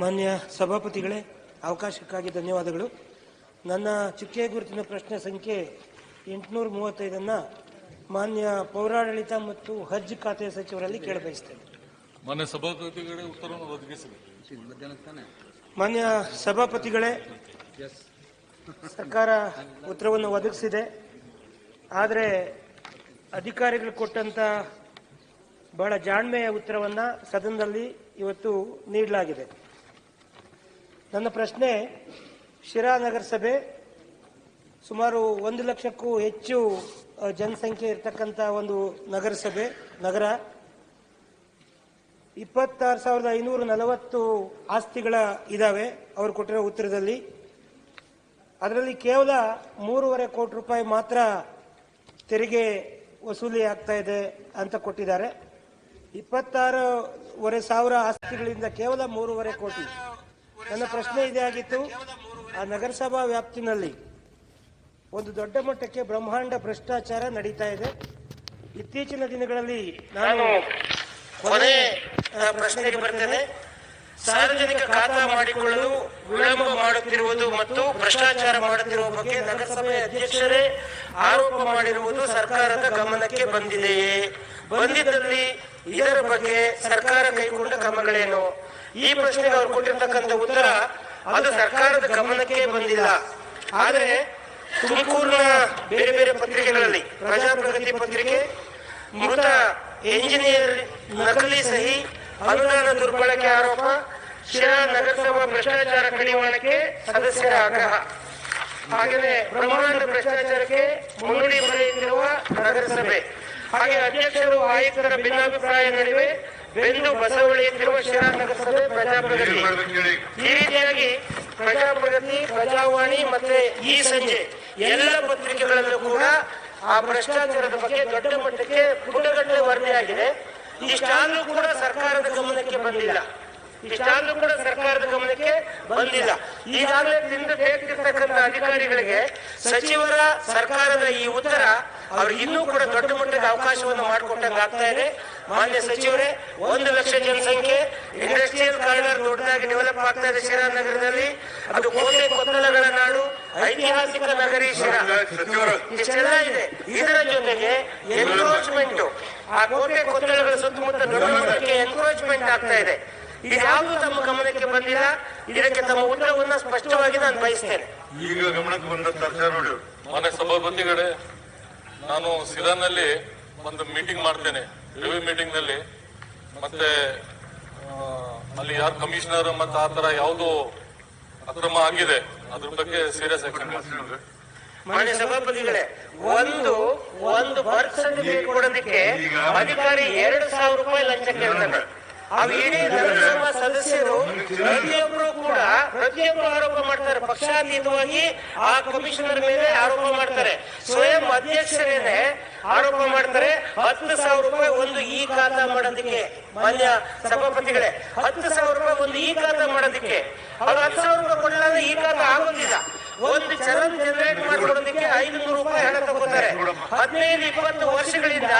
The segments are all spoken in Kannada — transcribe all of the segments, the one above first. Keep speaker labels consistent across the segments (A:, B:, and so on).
A: ಮಾನ್ಯ ಸಭಾಪತಿಗಳೇ ಅವಕಾಶಕ್ಕಾಗಿ ಧನ್ಯವಾದಗಳು. ನನ್ನ ಚುಕ್ಕೆ ಗುರುತಿನ ಪ್ರಶ್ನೆ ಸಂಖ್ಯೆ ಎಂಟುನೂರ ಮೂವತ್ತೈದನ್ನು ಮಾನ್ಯ ಪೌರಾಡಳಿತ ಮತ್ತು ಹಜ್ ಖಾತೆ ಸಚಿವರಲ್ಲಿ ಕೇಳಬಯಸ್ತೇನೆ.
B: ಮಾನ್ಯ ಸಭಾಪತಿಗಳೇ ಉತ್ತರವನ್ನು ಒದಗಿಸಿದೆ
A: ಮಾನ್ಯ ಸಭಾಪತಿಗಳೇ ಸರ್ಕಾರ ಉತ್ತರವನ್ನು ಒದಗಿಸಿದೆ. ಆದರೆ ಅಧಿಕಾರಿಗಳು ಕೊಟ್ಟಂತ ಬಹಳ ಜಾಣ್ಮೆಯ ಉತ್ತರವನ್ನು ಸದನದಲ್ಲಿ ಇವತ್ತು ನೀಡಲಾಗಿದೆ. ನನ್ನ ಪ್ರಶ್ನೆ, ಶಿರಾ ನಗರಸಭೆ ಸುಮಾರು ಒಂದು ಲಕ್ಷಕ್ಕೂ ಹೆಚ್ಚು ಜನಸಂಖ್ಯೆ ಇರತಕ್ಕಂಥ ಒಂದು ನಗರಸಭೆ ನಗರ. ಇಪ್ಪತ್ತಾರು ಸಾವಿರದ ಐನೂರ ನಲವತ್ತು ಆಸ್ತಿಗಳ ಇದಾವೆ ಅವರು ಕೊಟ್ಟಿರೋ ಉತ್ತರದಲ್ಲಿ. ಅದರಲ್ಲಿ ಕೇವಲ ಮೂರುವರೆ ಕೋಟಿ ರೂಪಾಯಿ ಮಾತ್ರ ತೆರಿಗೆ ವಸೂಲಿ ಆಗ್ತಾ ಇದೆ ಅಂತ ಕೊಟ್ಟಿದ್ದಾರೆ. ಇಪ್ಪತ್ತಾರೂವರೆ ಸಾವಿರ ಆಸ್ತಿಗಳಿಂದ ಕೇವಲ ಮೂರುವರೆ ಕೋಟಿ. ನನ್ನ ಪ್ರಶ್ನೆ ಇದೇ ಆಗಿತ್ತು. ಆ ನಗರಸಭಾ ವ್ಯಾಪ್ತಿನಲ್ಲಿ ಒಂದು ದೊಡ್ಡ ಮಟ್ಟಕ್ಕೆ ಬ್ರಹ್ಮಾಂಡ ಭ್ರಷ್ಟಾಚಾರ ನಡೀತಾ ಇದೆ. ಇತ್ತೀಚಿನ ದಿನಗಳಲ್ಲಿ ನಾನು ಕೊನೆ ಪ್ರಶ್ನೆಗೆ ಬರ್ತೇನೆ. ಸಾರ್ವಜನಿಕ ಖಾತಾ ಮಾಡಿಕೊಳ್ಳಲು ವಿಳಂಬ ಮಾಡುತ್ತಿರುವುದು ಮತ್ತು ಭ್ರಷ್ಟಾಚಾರ ಮಾಡುತ್ತಿರುವ ಬಗ್ಗೆ ನಗರಸಭೆ ಅಧ್ಯಕ್ಷರೇ ಆರೋಪ ಮಾಡಿರುವುದು ಸರ್ಕಾರದ ಗಮನಕ್ಕೆ ಬಂದಿದೆಯೇ? ಬಂದಿದ್ದಲ್ಲಿ ಇದರ ಬಗ್ಗೆ ಸರ್ಕಾರ ಕೈಗೊಂಡ ಕ್ರಮಗಳೇನು? ಈ ಪ್ರಶ್ನೆಗೆ ಅವರು ಕೊಟ್ಟಿರ್ತಕ್ಕಂಥ ಉತ್ತರ ಅದು ಸರ್ಕಾರದ ಗಮನಕ್ಕೆ ಬಂದಿಲ್ಲ. ಆದರೆ ತುಮಕೂರಿನ ಬೇರೆ ಬೇರೆ ಪತ್ರಿಕೆಗಳಲ್ಲಿ, ಪ್ರಜಾಪ್ರಗತಿ ಪತ್ರಿಕೆ, ಮೃತ ಎಂಜಿನಿಯರ್ ನಕಲಿ ಸಹಿ, ಅನುದಾನ ದುರ್ಬಳಕೆ ಆರೋಪ, ಶಿರಾ ನಗರಸಭಾ ಭ್ರಷ್ಟಾಚಾರ ಕಡಿವಾಣಕ್ಕೆ ಸದಸ್ಯರ ಆಗ್ರಹ. ಹಾಗೆಯೇ ಬ್ರಹ್ಮಾಂಡ ಭ್ರಷ್ಟಾಚಾರಕ್ಕೆ ಮುನ್ನುಡಿ ಬರೆಯುತ್ತಿರುವ ನಗರಸಭೆ. ಹಾಗೆ ಅಧ್ಯಕ್ಷರು, ಆಯುಕ್ತರ ಭಿನ್ನಾಭಿಪ್ರಾಯ ನಡುವೆ ಬೆಂದು ಬಸವಳಿ ಶಿರಾ ನಗರಸಭೆ ಪ್ರಜಾಪ್ರಗತಿ. ಈ ರೀತಿಯಾಗಿ ಪ್ರಜಾಪ್ರಗತಿ ಪ್ರಜಾವಾಣಿ ಮತ್ತೆ ಈ ಸಂಜೆ ಎಲ್ಲ ಪತ್ರಿಕೆಗಳಲ್ಲೂ ಕೂಡ ಆ ಭ್ರಷ್ಟಾಚಾರದ ಬಗ್ಗೆ ದೊಡ್ಡ ಮಟ್ಟಕ್ಕೆ ಪುಟಗಟ್ಟಲೆ ವರದಿಯಾಗಿದೆ. ಇಷ್ಟಾದ್ರೂ ಕೂಡ ಸರ್ಕಾರದ ಗಮನಕ್ಕೆ ಬಂದಿಲ್ಲ. ಇಷ್ಟಾದ್ರೂ ಕೂಡ ಸರ್ಕಾರದ ಗಮನಕ್ಕೆ ಬಂದಿಲ್ಲ. ಈಗಾಗಲೇ ತಿಂದು ಬೇಕಿರ್ತಕ್ಕಂಥ ಅಧಿಕಾರಿಗಳಿಗೆ ಸಚಿವರ ಸರ್ಕಾರದ ಈ ಉತ್ತರ ಅವ್ರಿಗೆ ಇನ್ನೂ ಕೂಡ ದೊಡ್ಡ ಮಟ್ಟದ ಅವಕಾಶವನ್ನು ಮಾಡಿಕೊಟ್ಟಂಗೆ ಆಗ್ತಾ ಇದೆ. ಮಾನ್ಯ ಸಚಿವರೇ ಒಂದು ಲಕ್ಷ ಜನಸಂಖ್ಯೆ ಇಂಡಸ್ಟ್ರಿಯಲ್ ಕಾರಿಡಾರ್ ದೊಡ್ಡದಾಗಿ ಡೆವಲಪ್ ಆಗ್ತಾ ಇದೆ ಶಿರಾ ನಗರದಲ್ಲಿ. ಅದು ಕೋಟೆ ಕೊತ್ತಲಗಳ ನಾಡು ಐತಿಹಾಸಿಕ ನಗರಿ ಶಿರಾ. ಇಷ್ಟೆಲ್ಲ ಇದೆ. ಇದರ ಜೊತೆಗೆ ಎನ್ಕ್ರೋಚ್ಮೆಂಟ್ ಆ ಕೋಟೆ ಕೊತ್ತಲಗಳ ಸುತ್ತಮುತ್ತ ಮಟ್ಟಕ್ಕೆ ಎನ್ಕ್ರೋಚ್ಮೆಂಟ್ ಆಗ್ತಾ ಇದೆ. ಇದ್ಯಾವುದು ತಮ್ಮ ಗಮನಕ್ಕೆ ಬಂದಿಲ್ಲ. ಇದಕ್ಕೆ ತಮ್ಮ ಉತ್ತರವನ್ನ ಸ್ಪಷ್ಟವಾಗಿ ನಾನು ಬಯಸ್ತೇನೆ.
C: ಈಗ ಗಮನಕ್ಕೆ ಬಂದ ತರ್ಸ ನೋಡಿ.
B: ಮಾನ್ಯ ಸಭಾಪತಿಗಳೇ ನಾನು ಸಿರಾನಲ್ಲಿ ಒಂದು ಮೀಟಿಂಗ್ ಮಾಡ್ತೇನೆ. ರಿವ್ಯೂ ಮೀಟಿಂಗ್ನಲ್ಲಿ ಮತ್ತೆ ಅಲ್ಲಿ ಯಾರು ಕಮಿಷನರ್ ಮತ್ತೆ ಆ ತರ ಯಾವುದು ಅಕ್ರಮ ಆಗಿದೆ ಅದ್ರ ಬಗ್ಗೆ ಸೀರಿಯಸ್ ಆಕ್ಷನ್
A: ಮಾನ್ಯ ಸಭಾಪತಿಗಳೇ ಒಂದು ಒಂದು ಬರ್ತ್ ಸರ್ಟಿಫಿಕೇಟ್ ಕೊಡೋದಕ್ಕೆ ಅಧಿಕಾರಿ ಎರಡು ಸಾವಿರ ರೂಪಾಯಿ ಲಂಚ ಕೇಳ್ತಾನೆ ಅವು ಏನೇ ನಗರಸಭಾ ಸದಸ್ಯರು ಪ್ರತಿಯೊಬ್ಬರು ಕೂಡ ಪ್ರತಿಯೊಬ್ಬರು ಆರೋಪ ಮಾಡ್ತಾರೆ. ಪಕ್ಷಾತೀತವಾಗಿ ಆ ಕಮಿಷನರ್ ಮೇಲೆ ಆರೋಪ ಮಾಡ್ತಾರೆ. ಸ್ವಯಂ ಅಧ್ಯಕ್ಷರೇನೆ ಆರೋಪ ಮಾಡ್ತಾರೆ. ಹತ್ತು ಸಾವಿರ ರೂಪಾಯಿ ಒಂದು ಈ ಖಾತಾ ಮಾಡೋದಕ್ಕೆ ಮಾನ್ಯ ಸಭಾಪತಿಗಳೇ ಹತ್ತು ಸಾವಿರ ರೂಪಾಯಿ ಒಂದು ಈ ಖಾತಾ ಮಾಡೋದಕ್ಕೆ. ಅವ್ರು ಹತ್ತು ಸಾವಿರ ರೂಪಾಯಿ ಕೊಡಲಾದ ಈ ಖಾತಾ ಆಗೋದಿಲ್ಲ. ಒಂದು ಚಲನ್ ಜನರೇಟ್ ಮಾಡ್ಕೊಡೋದಕ್ಕೆ ಐದುನೂರು ರೂಪಾಯಿ ಹಣ ತಗೋತಾರೆ. ಹದಿನೈದು ಇಪ್ಪತ್ತು ವರ್ಷಗಳಿಂದ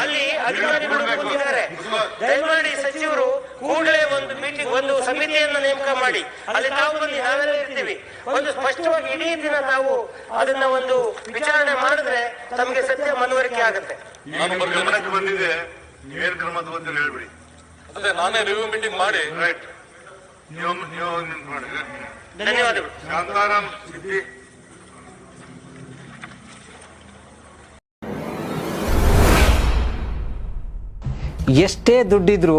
A: ಅಲ್ಲಿ ಅಧಿಕಾರಿಗಳು ಬಂದಿದ್ದಾರೆ ದಯಮಾಡಿ ಸಚಿವರು ಕೂಡಲೇ ಒಂದು ಮೀಟಿಂಗ್ ಒಂದು ಸಮಿತಿಯನ್ನು ನೇಮಕ ಮಾಡಿ. ಅಲ್ಲಿ ತಾವು ಬಂದು ನಾವೆಲ್ಲ ಇರ್ತೀವಿ. ಒಂದು ಸ್ಪಷ್ಟವಾಗಿ ಇಡೀ ದಿನ ತಾವು ಅದನ್ನ ಒಂದು ವಿಚಾರಣೆ ಮಾಡಿದ್ರೆ ತಮಗೆ ಸತ್ಯ ಮನವರಿಕೆ ಆಗುತ್ತೆ.
C: ಬಂದಿದೆ ಏನ್ ಕ್ರಮ ಹೇಳ್ಬಿಡಿ.
B: ಅದೇ ನಾನೇ ರಿವ್ಯೂ ಮೀಟಿಂಗ್ ಮಾಡಿ.
C: ರೈಟ್ ನೀವು ನೀವು ಮಾಡಿ.
A: ಧನ್ಯವಾದಗಳು.
C: ಶಾಂತಾರಾಮ್ ಸಿದ್ದಿ
D: ಎಷ್ಟೇ ದುಡ್ಡಿದ್ರೂ